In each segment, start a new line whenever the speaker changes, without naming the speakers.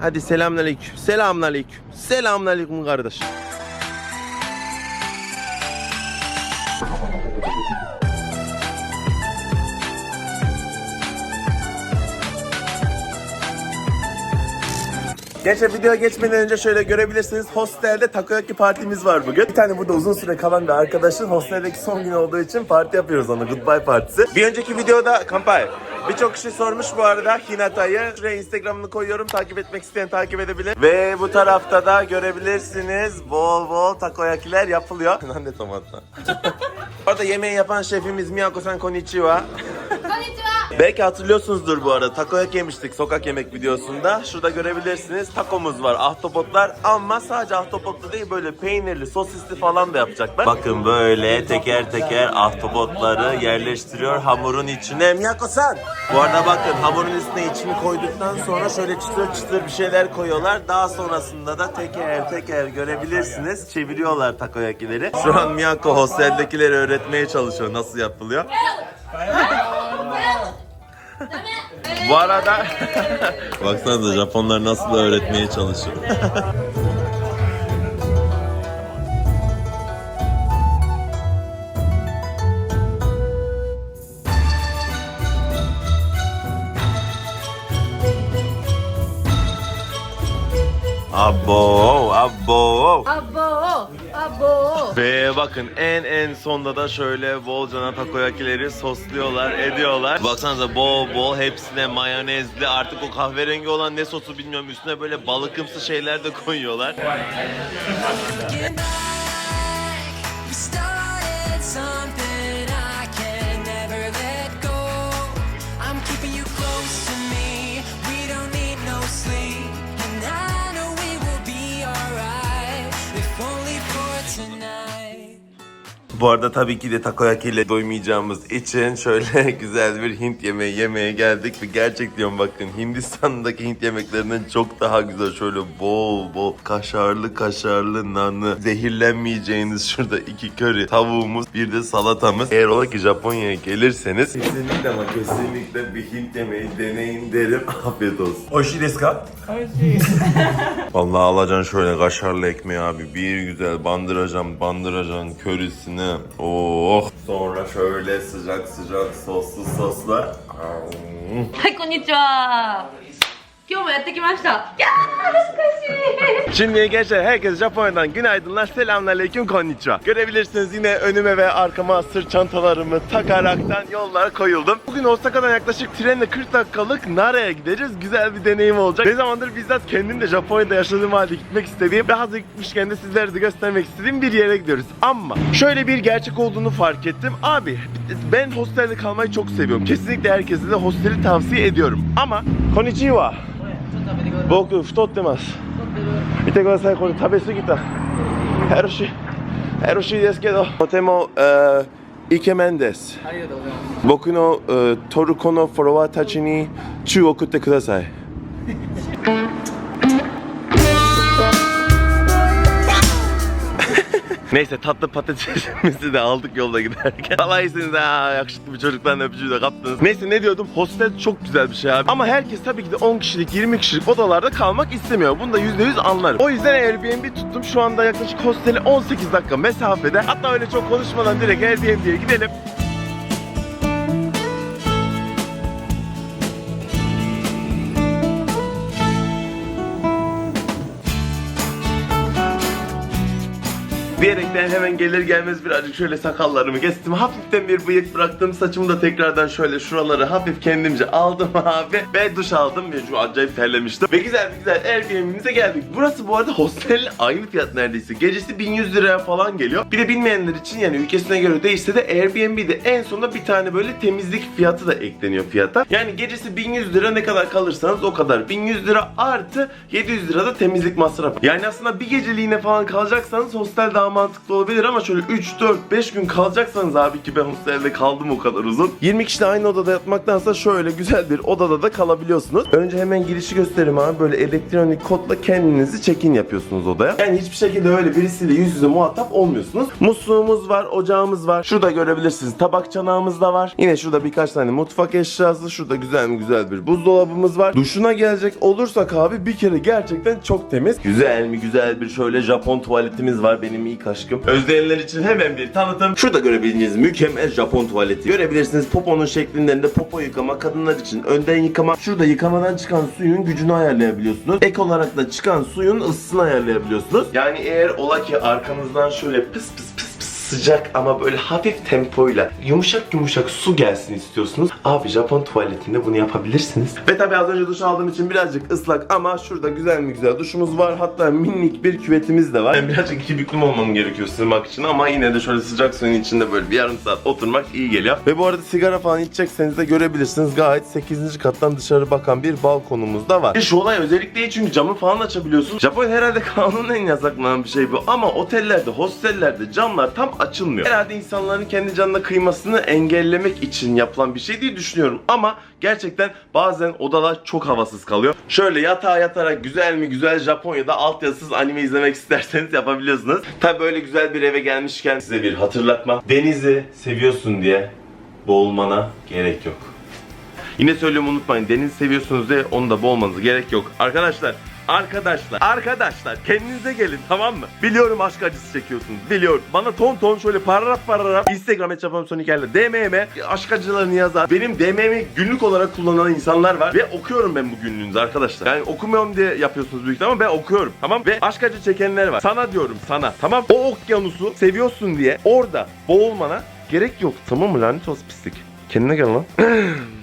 Hadi selamünaleyküm. Selamünaleyküm. Selamünaleyküm kardeş. Gençler videoya geçmeden önce şöyle görebilirsiniz. Hostelde takoyaki partimiz var bugün. Bir tane burada uzun süre kalan bir arkadaşın hosteldeki son günü olduğu için parti yapıyoruz ona. Goodbye partisi. Bir önceki videoda kampay. Birçok kişi sormuş bu arada Hinata'yı. Şuraya Instagram'ını koyuyorum. Takip etmek isteyen takip edebilir. Ve bu tarafta da görebilirsiniz. Bol bol takoyakiler yapılıyor. Nane tomatla. Orada yemeği yapan şefimiz Miyako-san konnichiwa.
Konnichiwa.
Belki hatırlıyorsunuzdur bu arada. Takoyaki yemiştik sokak yemek videosunda. Şurada görebilirsiniz. Takomuz var, ahtapotlar ama sadece ahtapotlu değil böyle peynirli, sosisli falan da yapacaklar. Bakın böyle teker teker ahtapotları yerleştiriyor hamurun içine. Miyako-san! Bu arada bakın hamurun üstüne içini koyduktan sonra şöyle çıtır çıtır bir şeyler koyuyorlar. Daha sonrasında da teker teker görebilirsiniz. Çeviriyorlar takoyakileri. Şu an Miyako hostellekileri öğretmeye çalışıyor nasıl yapılıyor. Bu arada baksanıza Japonlar nasıl öğretmeye çalışıyor. Abo, abo.
Abo Abo
Ve bakın en en sonda da şöyle bolcana takoyakileri sosluyorlar, ediyorlar. Baksanıza bol bol hepsine mayonezli artık o kahverengi olan ne sosu bilmiyorum üstüne böyle balıkımsı şeyler de koyuyorlar. Bu arada tabii ki de takoyaki ile doymayacağımız için şöyle güzel bir Hint yemeği yemeye geldik ve gerçek diyorum bakın Hindistan'daki Hint yemeklerinden çok daha güzel şöyle bol bol kaşarlı kaşarlı nanlı zehirlenmeyeceğiniz şurada iki köri tavuğumuz bir de salatamız. Eğer ola ki Japonya'ya gelirseniz kesinlikle ama kesinlikle bir Hint yemeği deneyin derim afiyet olsun. Oishi desu ka? Vallahi alacaksın şöyle kaşarlı ekmeği abi bir güzel bandıracaksın bandıracaksın körisini mi? Oh. Sonra şöyle sıcak sıcak soslu
sosla. Hay konnichiwa. 今日もやってきましたいやー恥ずかしい
Şimdi gençler herkese Japonya'dan günaydınlar selamünaleyküm konnichiwa Görebilirsiniz yine önüme ve arkama sırt çantalarımı takaraktan yollara koyuldum Bugün Osaka'dan yaklaşık trenle 40 dakikalık Nara'ya gideceğiz güzel bir deneyim olacak Ne zamandır bizzat kendim de Japonya'da yaşadığım halde gitmek istediğim ve hazır gitmişken de sizlere de göstermek istediğim bir yere gidiyoruz Ama şöyle bir gerçek olduğunu fark ettim Abi ben hostelde kalmayı çok seviyorum Kesinlikle herkese de hosteli tavsiye ediyorum Ama konnichiwa 僕太ってます。見てください。これ食べ過ぎた。ヘルシー。ヘルシーですけど。とても、えーイケメンです。僕の、えートルコのフォロワーたちに注送ってください Neyse tatlı patatesimizi de aldık yolda giderken. Allah iyisiniz ha yakışıklı bir çocuktan öpücüğü de kaptınız. Neyse ne diyordum hostel çok güzel bir şey abi. Ama herkes tabii ki de 10 kişilik 20 kişilik odalarda kalmak istemiyor. Bunu da %100 anlarım. O yüzden Airbnb tuttum. Şu anda yaklaşık hostele 18 dakika mesafede. Hatta öyle çok konuşmadan direkt Airbnb'ye gidelim. Diyerekten hemen gelir gelmez birazcık şöyle sakallarımı kestim. Hafiften bir bıyık bıraktım. Saçımı da tekrardan şöyle şuraları hafif kendimce aldım abi. Ve duş aldım ve şu acayip terlemiştim. Ve güzel güzel Airbnb'mize geldik. Burası bu arada hostel aynı fiyat neredeyse. Gecesi 1100 liraya falan geliyor. Bir de bilmeyenler için yani ülkesine göre değişse de Airbnb'de en sonunda bir tane böyle temizlik fiyatı da ekleniyor fiyata. Yani gecesi 1100 lira ne kadar kalırsanız o kadar. 1100 lira artı 700 lira da temizlik masrafı. Yani aslında bir geceliğine falan kalacaksanız hostel daha daha mantıklı olabilir ama şöyle 3, 4, 5 gün kalacaksanız abi ki ben hostelde kaldım o kadar uzun. 20 kişi aynı odada yatmaktansa şöyle güzel bir odada da kalabiliyorsunuz. Önce hemen girişi göstereyim abi. Böyle elektronik kodla kendinizi check-in yapıyorsunuz odaya. Yani hiçbir şekilde öyle birisiyle yüz yüze muhatap olmuyorsunuz. Musluğumuz var, ocağımız var. Şurada görebilirsiniz tabak çanağımız da var. Yine şurada birkaç tane mutfak eşyası. Şurada güzel mi güzel bir buzdolabımız var. Duşuna gelecek olursak abi bir kere gerçekten çok temiz. Güzel mi güzel bir şöyle Japon tuvaletimiz var benim ilk aşkım. Özleyenler için hemen bir tanıtım. Şurada görebileceğiniz mükemmel Japon tuvaleti. Görebilirsiniz poponun şeklinde popo yıkama kadınlar için önden yıkama. Şurada yıkamadan çıkan suyun gücünü ayarlayabiliyorsunuz. Ek olarak da çıkan suyun ısısını ayarlayabiliyorsunuz. Yani eğer ola ki arkanızdan şöyle pıs pıs pıs sıcak ama böyle hafif tempoyla yumuşak yumuşak su gelsin istiyorsunuz. Abi Japon tuvaletinde bunu yapabilirsiniz. Ve tabi az önce duş aldığım için birazcık ıslak ama şurada güzel mi güzel duşumuz var. Hatta minik bir küvetimiz de var. Ben birazcık iki büklüm olmam gerekiyor sığmak için ama yine de şöyle sıcak suyun içinde böyle bir yarım saat oturmak iyi geliyor. Ve bu arada sigara falan içecekseniz de görebilirsiniz. Gayet 8. kattan dışarı bakan bir balkonumuz da var. E şu olay özellikle iyi çünkü camı falan açabiliyorsunuz. Japon herhalde kanunun en yasaklanan bir şey bu. Ama otellerde, hostellerde camlar tam açılmıyor. Herhalde insanların kendi canına kıymasını engellemek için yapılan bir şey diye düşünüyorum. Ama gerçekten bazen odalar çok havasız kalıyor. Şöyle yatağa yatarak güzel mi güzel Japonya'da altyazısız anime izlemek isterseniz yapabiliyorsunuz. Tabi böyle güzel bir eve gelmişken size bir hatırlatma. Denizi seviyorsun diye boğulmana gerek yok. Yine söylüyorum unutmayın deniz seviyorsunuz diye onu da boğmanıza gerek yok. Arkadaşlar Arkadaşlar, arkadaşlar kendinize gelin tamam mı? Biliyorum aşk acısı çekiyorsunuz. Biliyorum. Bana ton ton şöyle paragraf paragraf Instagram et sonikerle DM'me aşk acılarını yazar. Benim DM'mi günlük olarak kullanan insanlar var ve okuyorum ben bu günlüğünüzü arkadaşlar. Yani okumuyorum diye yapıyorsunuz büyük ama ben okuyorum. Tamam? Ve aşk acı çekenler var. Sana diyorum sana. Tamam? O okyanusu seviyorsun diye orada boğulmana gerek yok. Tamam mı lanet olsun pislik. Kendine gel lan.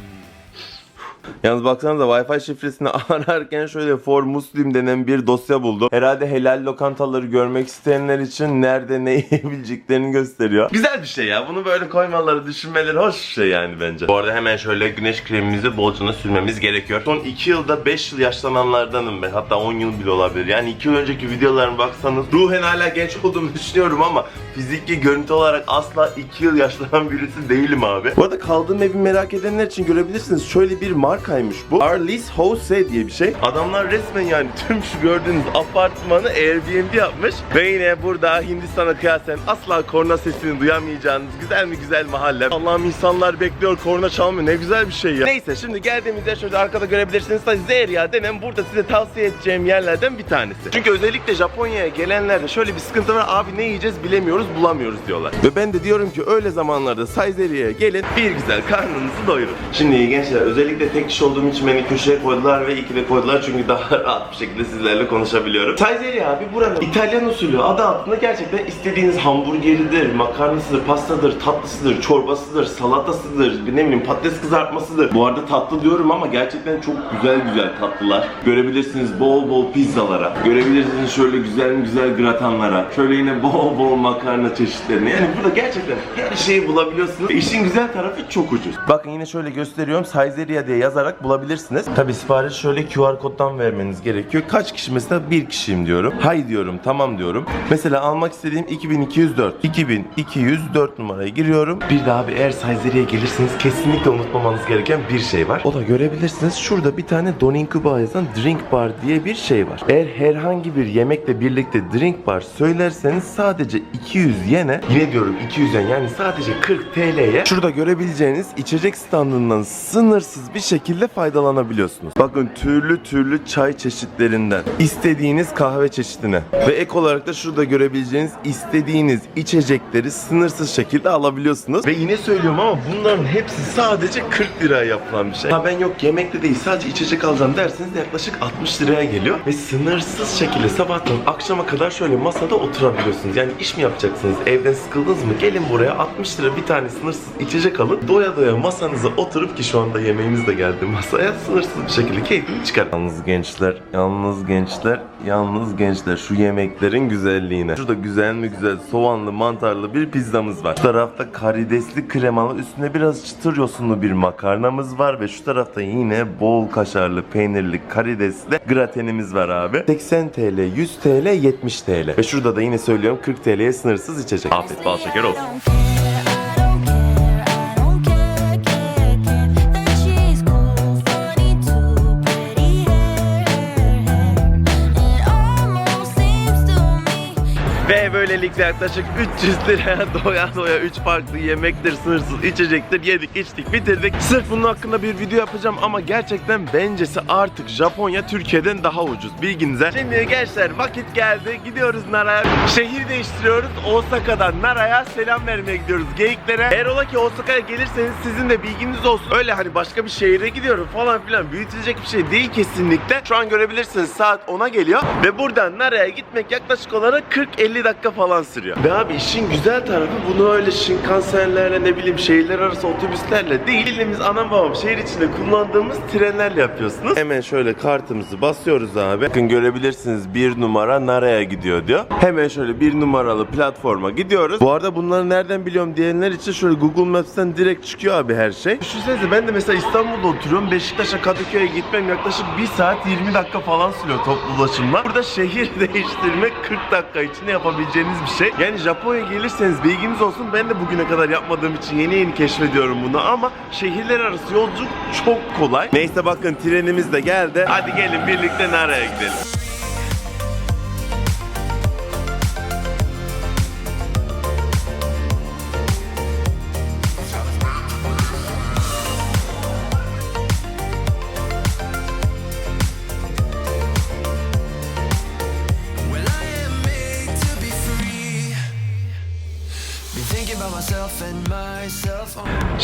Yalnız baksanıza Wi-Fi şifresini ararken şöyle for Muslim denen bir dosya buldum. Herhalde helal lokantaları görmek isteyenler için nerede ne yiyebileceklerini gösteriyor. Güzel bir şey ya. Bunu böyle koymaları, düşünmeleri hoş bir şey yani bence. Bu arada hemen şöyle güneş kremimizi bolcuna sürmemiz gerekiyor. Son 2 yılda 5 yıl yaşlananlardanım ben. Hatta 10 yıl bile olabilir. Yani 2 yıl önceki videolarıma baksanız ruhen hala genç olduğumu düşünüyorum ama fiziki görüntü olarak asla 2 yıl yaşlanan birisi değilim abi. Bu arada kaldığım evi merak edenler için görebilirsiniz. Şöyle bir markaymış bu. Arlis House diye bir şey. Adamlar resmen yani tüm şu gördüğünüz apartmanı Airbnb yapmış. Ve yine burada Hindistan'a kıyasen asla korna sesini duyamayacağınız güzel mi güzel mahalle. Allah'ım insanlar bekliyor korna çalmıyor. Ne güzel bir şey ya. Neyse şimdi geldiğimizde şöyle arkada görebilirsiniz. Zeria denen burada size tavsiye edeceğim yerlerden bir tanesi. Çünkü özellikle Japonya'ya gelenlerde şöyle bir sıkıntı var. Abi ne yiyeceğiz bilemiyoruz bulamıyoruz diyorlar. Ve ben de diyorum ki öyle zamanlarda Saizeria'ya gelin bir güzel karnınızı doyurun. Şimdi gençler özellikle tek kişi olduğum için beni köşeye koydular ve ikili koydular çünkü daha rahat bir şekilde sizlerle konuşabiliyorum. Saizeria abi buranın İtalyan usulü adı altında gerçekten istediğiniz hamburgeridir, makarnasıdır, pastadır, tatlısıdır, çorbasıdır, salatasıdır, ne bileyim patates kızartmasıdır. Bu arada tatlı diyorum ama gerçekten çok güzel güzel tatlılar. Görebilirsiniz bol bol pizzalara. Görebilirsiniz şöyle güzel güzel gratanlara. Şöyle yine bol bol makarna çeşitlerine. Yani burada gerçekten her şeyi bulabiliyorsunuz. İşin güzel tarafı çok ucuz. Bakın yine şöyle gösteriyorum. Saizeria diye yazarak bulabilirsiniz. Tabi sipariş şöyle QR koddan vermeniz gerekiyor. Kaç kişi mesela bir kişiyim diyorum. Hay diyorum tamam diyorum. Mesela almak istediğim 2204. 2204 numaraya giriyorum. Bir daha bir eğer Saizeria'ya gelirseniz kesinlikle unutmamanız gereken bir şey var. O da görebilirsiniz. Şurada bir tane Doninkuba yazan drink bar diye bir şey var. Eğer herhangi bir yemekle birlikte drink bar söylerseniz sadece 200 yene yine diyorum 200 yen yani sadece 40 TL'ye şurada görebileceğiniz içecek standından sınırsız bir şekilde faydalanabiliyorsunuz. Bakın türlü türlü çay çeşitlerinden istediğiniz kahve çeşidine ve ek olarak da şurada görebileceğiniz istediğiniz içecekleri sınırsız şekilde alabiliyorsunuz. Ve yine söylüyorum ama bunların hepsi sadece 40 liraya yapılan bir şey. Ha ben yok yemekte değil sadece içecek alacağım derseniz de yaklaşık 60 liraya geliyor. Ve sınırsız şekilde sabahtan akşama kadar şöyle masada oturabiliyorsunuz. Yani iş mi yapacaksınız? Olacaksınız, evden sıkıldınız mı? Gelin buraya 60 lira bir tane sınırsız içecek alın. Doya doya masanıza oturup ki şu anda yemeğimiz de geldi masaya sınırsız bir şekilde keyfini çıkar. Yalnız gençler, yalnız gençler, yalnız gençler şu yemeklerin güzelliğine. Şurada güzel mi güzel soğanlı mantarlı bir pizzamız var. Şu tarafta karidesli kremalı üstüne biraz çıtır yosunlu bir makarnamız var ve şu tarafta yine bol kaşarlı peynirli karidesli gratenimiz var abi. 80 TL, 100 TL, 70 TL. Ve şurada da yine söylüyorum 40 TL'ye sınırsız içecek. Afiyet bal şeker olsun. Böylelikle yaklaşık 300 liraya doya doya 3 farklı yemektir, sınırsız içecektir yedik, içtik, bitirdik. Sırf bunun hakkında bir video yapacağım ama gerçekten bencesi artık Japonya Türkiye'den daha ucuz bilginize. Şimdi gençler vakit geldi. Gidiyoruz Nara'ya. Şehir değiştiriyoruz. Osaka'dan Nara'ya selam vermeye gidiyoruz geyiklere. Eğer ola ki Osaka'ya gelirseniz sizin de bilginiz olsun. Öyle hani başka bir şehire gidiyorum falan filan büyütülecek bir şey değil kesinlikle. Şu an görebilirsiniz saat 10'a geliyor ve buradan Nara'ya gitmek yaklaşık olarak 40-50 dakika falan sürüyor. Ve abi işin güzel tarafı bunu öyle Shinkansenlerle ne bileyim şehirler arası otobüslerle değil. Bildiğimiz anam babam şehir içinde kullandığımız trenlerle yapıyorsunuz. Hemen şöyle kartımızı basıyoruz abi. Bakın görebilirsiniz bir numara Nara'ya gidiyor diyor. Hemen şöyle bir numaralı platforma gidiyoruz. Bu arada bunları nereden biliyorum diyenler için şöyle Google Maps'ten direkt çıkıyor abi her şey. Düşünsenize ben de mesela İstanbul'da oturuyorum. Beşiktaş'a Kadıköy'e gitmem yaklaşık 1 saat 20 dakika falan sürüyor toplu ulaşımla. Burada şehir değiştirmek 40 dakika içinde yapabileceğiniz bir şey. Yani Japonya'ya gelirseniz bilginiz olsun. Ben de bugüne kadar yapmadığım için yeni yeni keşfediyorum bunu ama şehirler arası yolculuk çok kolay. Neyse bakın trenimiz de geldi. Hadi gelin birlikte nereye gidelim.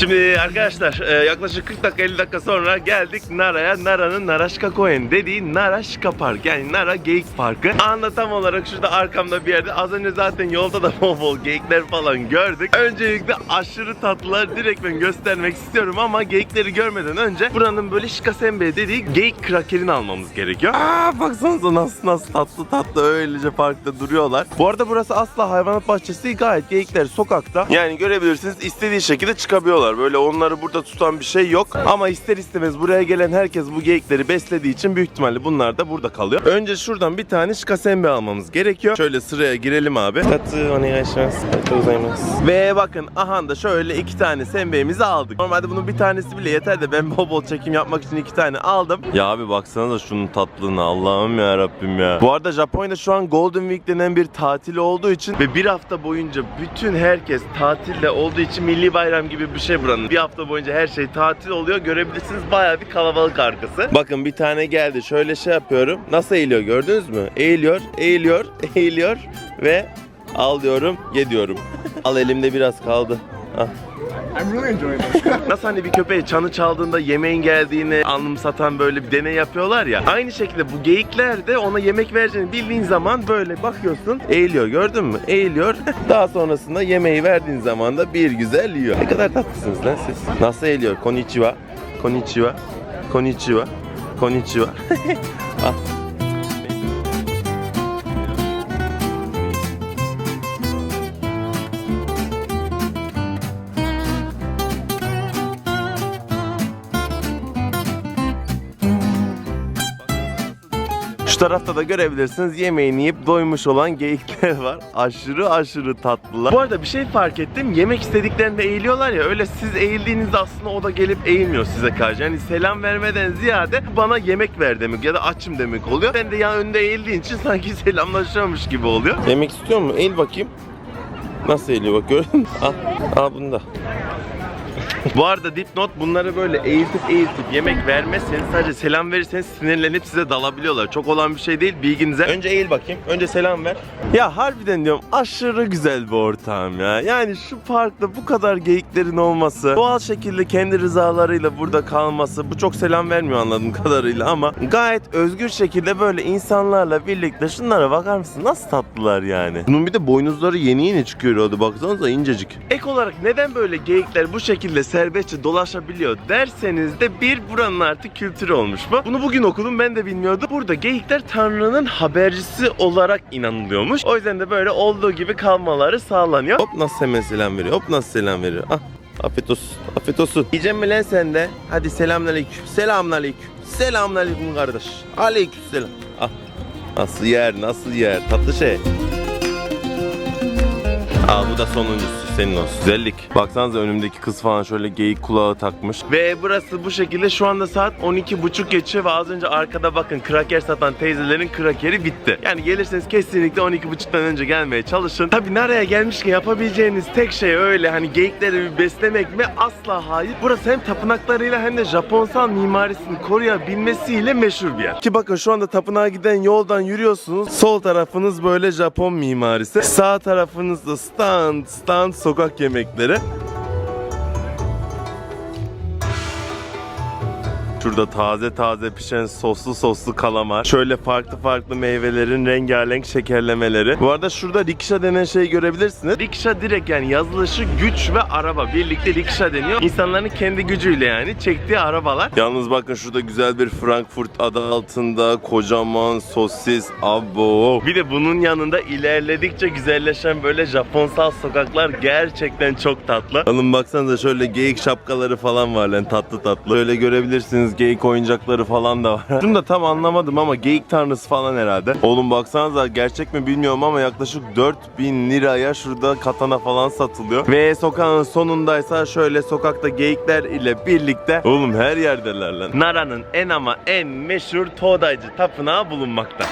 Şimdi arkadaşlar e, yaklaşık 40 dakika 50 dakika sonra geldik Nara'ya. Nara'nın Naraşka Koen dediği Naraşka Park yani Nara Geyik Parkı. Anla tam olarak şurada arkamda bir yerde. Az önce zaten yolda da bol bol geyikler falan gördük. Öncelikle aşırı tatlılar direkt ben göstermek istiyorum ama geyikleri görmeden önce buranın böyle Shikasenbei dediği geyik krakerini almamız gerekiyor. Aa baksanıza nasıl nasıl tatlı tatlı öylece parkta duruyorlar. Bu arada burası asla hayvanat bahçesi değil gayet geyikler sokakta. Yani görebilirsiniz istediği şekilde çıkabiliyorlar. Böyle onları burada tutan bir şey yok. Ama ister istemez buraya gelen herkes bu geyikleri beslediği için büyük ihtimalle bunlar da burada kalıyor. Önce şuradan bir tane shikasenbe almamız gerekiyor. Şöyle sıraya girelim abi. Tatlı onegaishimasu. Tatlı Ve bakın aha da şöyle iki tane senbeğimizi aldık. Normalde bunun bir tanesi bile yeter de ben bol bol çekim yapmak için iki tane aldım. Ya abi baksanıza şunun tatlılığına Allah'ım ya Rabbim ya. Bu arada Japonya'da şu an Golden Week denen bir tatil olduğu için ve bir hafta boyunca bütün herkes tatilde olduğu için milli bayram gibi bir şey buranın. Bir hafta boyunca her şey tatil oluyor. Görebilirsiniz bayağı bir kalabalık arkası. Bakın bir tane geldi. Şöyle şey yapıyorum. Nasıl eğiliyor gördünüz mü? Eğiliyor, eğiliyor, eğiliyor ve al diyorum, ye diyorum. al elimde biraz kaldı. Ah.
I'm really enjoying this.
Nasıl hani bir köpeğe çanı çaldığında yemeğin geldiğini anımsatan böyle bir deney yapıyorlar ya. Aynı şekilde bu geyikler de ona yemek vereceğini bildiğin zaman böyle bakıyorsun eğiliyor gördün mü? Eğiliyor. Daha sonrasında yemeği verdiğin zaman da bir güzel yiyor. Ne kadar tatlısınız lan siz. Nasıl eğiliyor? Konnichiwa. Konnichiwa. Konnichiwa. Konnichiwa. Al. Tarafta da görebilirsiniz yemeğini yiyip doymuş olan geyikler var. Aşırı aşırı tatlılar. Bu arada bir şey fark ettim. Yemek istediklerinde eğiliyorlar ya. Öyle siz eğildiğinizde aslında o da gelip eğilmiyor size karşı. Yani selam vermeden ziyade bana yemek ver demek ya da açım demek oluyor. Ben de ya önde eğildiğin için sanki selamlaşıyormuş gibi oluyor. Yemek istiyor mu? Eğil bakayım. Nasıl eğiliyor bak gördün mü? Al, al bunu da. Bu arada dipnot bunları böyle eğiltip eğiltip yemek vermezseniz sadece selam verirseniz sinirlenip size dalabiliyorlar. Çok olan bir şey değil bilginize. Önce eğil bakayım. Önce selam ver. Ya harbiden diyorum aşırı güzel bir ortam ya. Yani şu parkta bu kadar geyiklerin olması, doğal şekilde kendi rızalarıyla burada kalması bu çok selam vermiyor anladığım kadarıyla ama gayet özgür şekilde böyle insanlarla birlikte şunlara bakar mısın? Nasıl tatlılar yani. Bunun bir de boynuzları yeni yeni çıkıyor orada baksanıza incecik. Ek olarak neden böyle geyikler bu şekilde serbestçe dolaşabiliyor derseniz de bir buranın artık kültürü olmuş bu. Bunu bugün okudum ben de bilmiyordum. Burada geyikler Tanrı'nın habercisi olarak inanılıyormuş. O yüzden de böyle olduğu gibi kalmaları sağlanıyor. Hop nasıl hemen selam veriyor. Hop nasıl selam veriyor. Ah Afiyet olsun. Afiyet olsun. Yiyeceğim mi lan sen de? Hadi selamünaleyküm. Selamünaleyküm. Selamünaleyküm kardeş. Aleykümselam. Ah. Nasıl yer, nasıl yer? Tatlı şey. Al bu da sonuncusu senin olsun. Güzellik. Baksanıza önümdeki kız falan şöyle geyik kulağı takmış. Ve burası bu şekilde şu anda saat 12.30 geçiyor ve az önce arkada bakın kraker satan teyzelerin krakeri bitti. Yani gelirseniz kesinlikle 12.30'dan önce gelmeye çalışın. Tabi nereye gelmişken yapabileceğiniz tek şey öyle hani geyikleri bir beslemek mi? Asla hayır. Burası hem tapınaklarıyla hem de Japonsal mimarisini koruyabilmesiyle meşhur bir yer. Ki bakın şu anda tapınağa giden yoldan yürüyorsunuz. Sol tarafınız böyle Japon mimarisi. Sağ tarafınızda stand, stand sokak yemekleri. Şurada taze taze pişen soslu soslu kalamar. Şöyle farklı farklı meyvelerin rengarenk şekerlemeleri. Bu arada şurada rikşa denen şeyi görebilirsiniz. Rikşa direkt yani yazılışı güç ve araba. Birlikte rikşa deniyor. İnsanların kendi gücüyle yani çektiği arabalar. Yalnız bakın şurada güzel bir Frankfurt adı altında kocaman sosis abo. Bir de bunun yanında ilerledikçe güzelleşen böyle Japonsal sokaklar gerçekten çok tatlı. Alın baksanıza şöyle geyik şapkaları falan var lan tatlı tatlı. Böyle görebilirsiniz geyik oyuncakları falan da var. Şunu da tam anlamadım ama geyik tanrısı falan herhalde. Oğlum baksanıza gerçek mi bilmiyorum ama yaklaşık 4000 liraya şurada katana falan satılıyor. Ve sokağın sonundaysa şöyle sokakta geyikler ile birlikte oğlum her yerdeler lan. Nara'nın en ama en meşhur Todaycı tapınağı bulunmakta.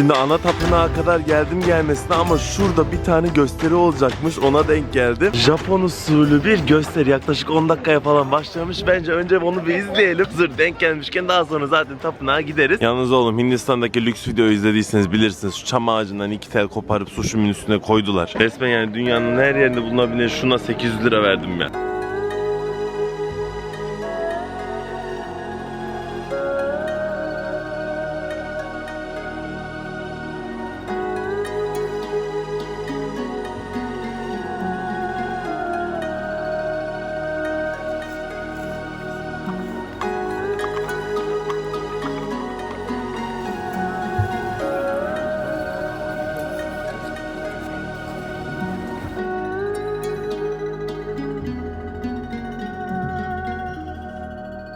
Şimdi ana tapınağa kadar geldim gelmesine ama şurada bir tane gösteri olacakmış ona denk geldim. Japon usulü bir gösteri yaklaşık 10 dakikaya falan başlamış. Bence önce onu bir izleyelim. Zır denk gelmişken daha sonra zaten tapınağa gideriz. Yalnız oğlum Hindistan'daki lüks videoyu izlediyseniz bilirsiniz. Şu çam ağacından iki tel koparıp sushi'min üstüne koydular. Resmen yani dünyanın her yerinde bulunabilen şuna 800 lira verdim ya.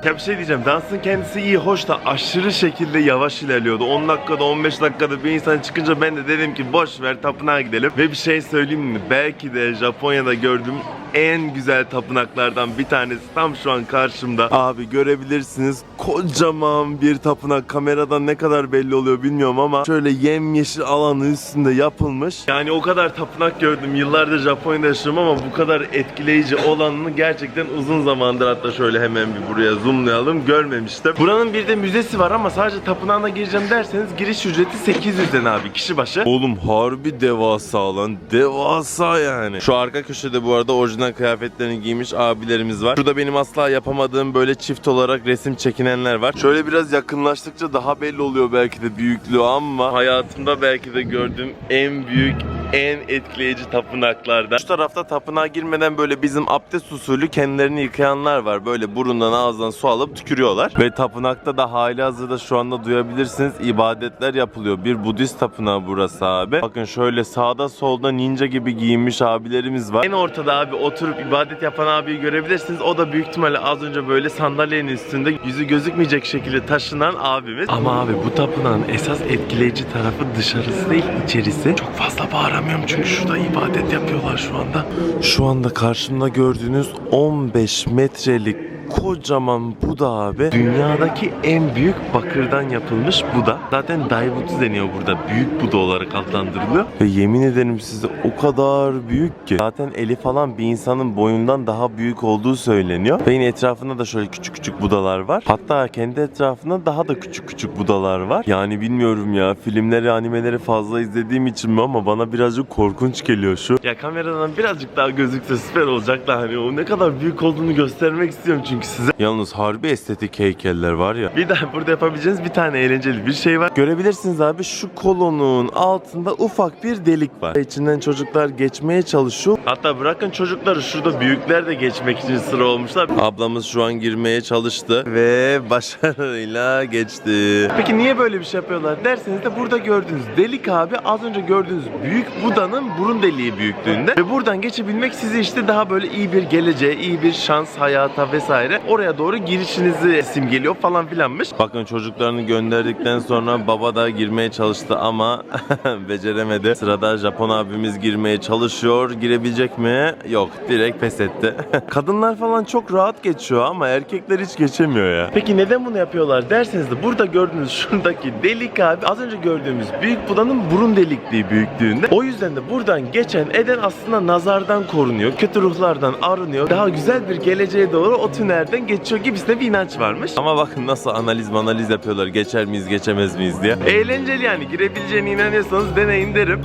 Ya bir şey diyeceğim. Dansın kendisi iyi, hoş da aşırı şekilde yavaş ilerliyordu. 10 dakikada, 15 dakikada bir insan çıkınca ben de dedim ki boş ver tapınağa gidelim. Ve bir şey söyleyeyim mi? Belki de Japonya'da gördüğüm en güzel tapınaklardan bir tanesi tam şu an karşımda. Abi görebilirsiniz kocaman bir tapınak. Kameradan ne kadar belli oluyor bilmiyorum ama şöyle yemyeşil alanın üstünde yapılmış. Yani o kadar tapınak gördüm. Yıllardır Japonya'da yaşıyorum ama bu kadar etkileyici olanını gerçekten uzun zamandır hatta şöyle hemen bir buraya zoomlayalım görmemiştim. Buranın bir de müzesi var ama sadece tapınağına gireceğim derseniz giriş ücreti 800'den abi kişi başı. Oğlum harbi devasa lan. Devasa yani. Şu arka köşede bu arada orijinal kıyafetlerini giymiş abilerimiz var. Şurada benim asla yapamadığım böyle çift olarak resim çekinenler var. Şöyle biraz yakınlaştıkça daha belli oluyor belki de büyüklüğü ama hayatımda belki de gördüğüm en büyük en etkileyici tapınaklardan. Şu tarafta tapınağa girmeden böyle bizim abdest usulü kendilerini yıkayanlar var. Böyle burundan ağızdan su alıp tükürüyorlar. Ve tapınakta da hali hazırda şu anda duyabilirsiniz ibadetler yapılıyor. Bir Budist tapınağı burası abi. Bakın şöyle sağda solda ninja gibi giyinmiş abilerimiz var. En ortada abi oturup ibadet yapan abiyi görebilirsiniz. O da büyük ihtimalle az önce böyle sandalyenin üstünde yüzü gözükmeyecek şekilde taşınan abimiz. Ama abi bu tapınağın esas etkileyici tarafı dışarısı değil içerisi. Çok fazla baharat Bağıramıyorum çünkü şurada ibadet yapıyorlar şu anda. Şu anda karşımda gördüğünüz 15 metrelik kocaman Buda abi dünyadaki en büyük bakırdan yapılmış Buda. Zaten Daibutu deniyor burada. Büyük Buda olarak adlandırılıyor. Ve yemin ederim size o kadar büyük ki. Zaten eli falan bir insanın boyundan daha büyük olduğu söyleniyor. Ve yine etrafında da şöyle küçük küçük Budalar var. Hatta kendi etrafında daha da küçük küçük Budalar var. Yani bilmiyorum ya filmleri animeleri fazla izlediğim için mi ama bana birazcık korkunç geliyor şu. Ya kameradan birazcık daha gözükse süper olacak da hani o ne kadar büyük olduğunu göstermek istiyorum çünkü size. Yalnız harbi estetik heykeller var ya. Bir daha burada yapabileceğiniz bir tane eğlenceli bir şey var. Görebilirsiniz abi şu kolonun altında ufak bir delik var. İçinden çocuklar geçmeye çalışıyor. Hatta bırakın çocukları şurada büyükler de geçmek için sıra olmuşlar. Ablamız şu an girmeye çalıştı ve başarıyla geçti. Peki niye böyle bir şey yapıyorlar derseniz de burada gördüğünüz delik abi az önce gördüğünüz büyük Buda'nın burun deliği büyüklüğünde ve buradan geçebilmek sizi işte daha böyle iyi bir geleceğe, iyi bir şans hayata vesaire oraya doğru girişinizi simgeliyor falan filanmış. Bakın çocuklarını gönderdikten sonra baba da girmeye çalıştı ama beceremedi. Sırada Japon abimiz girmeye çalışıyor. Girebilecek mi? Yok. Direkt pes etti. Kadınlar falan çok rahat geçiyor ama erkekler hiç geçemiyor ya. Peki neden bunu yapıyorlar derseniz de burada gördüğünüz şuradaki delik abi az önce gördüğümüz büyük budanın burun delikliği büyüklüğünde. O yüzden de buradan geçen eden aslında nazardan korunuyor. Kötü ruhlardan arınıyor. Daha güzel bir geleceğe doğru o tünelden geçiyor gibisine bir inanç varmış. Ama bakın nasıl analiz analiz yapıyorlar. Geçer miyiz geçemez miyiz diye. Eğlenceli yani girebileceğine inanıyorsanız deneyin derim.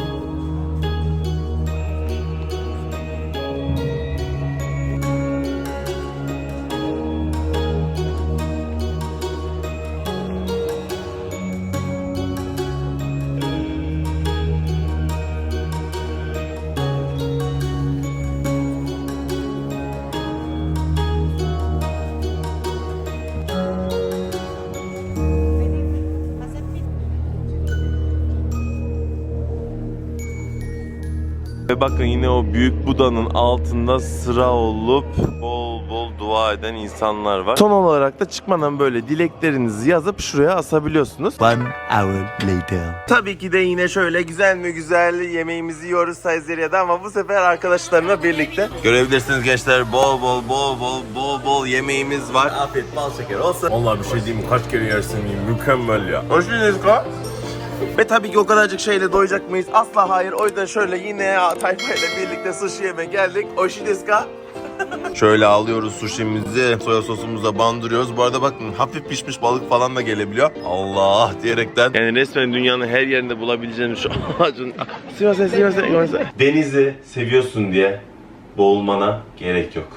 Ve bakın yine o büyük Buda'nın altında sıra olup bol bol dua eden insanlar var. Son olarak da çıkmadan böyle dileklerinizi yazıp şuraya asabiliyorsunuz.
One hour later.
Tabii ki de yine şöyle güzel mi güzel yemeğimizi yiyoruz Saizeria'da ama bu sefer arkadaşlarımla birlikte. Görebilirsiniz gençler bol bol bol bol bol bol yemeğimiz var. Afiyet bal şeker olsun. Allah bir şey diyeyim? Kaç kere yersin mükemmel ya. Hoş geldiniz ka. Ve tabii ki o kadarcık şeyle doyacak mıyız? Asla hayır. O yüzden şöyle yine tayfayla birlikte sushi yeme geldik. Oishi desu ka? Şöyle alıyoruz sushimizi, soya sosumuza bandırıyoruz. Bu arada bakın hafif pişmiş balık falan da gelebiliyor. Allah diyerekten. Yani resmen dünyanın her yerinde bulabileceğiniz şu ağacın... Sivasen, Sivasen, Sivasen. Denizi seviyorsun diye boğulmana gerek yok.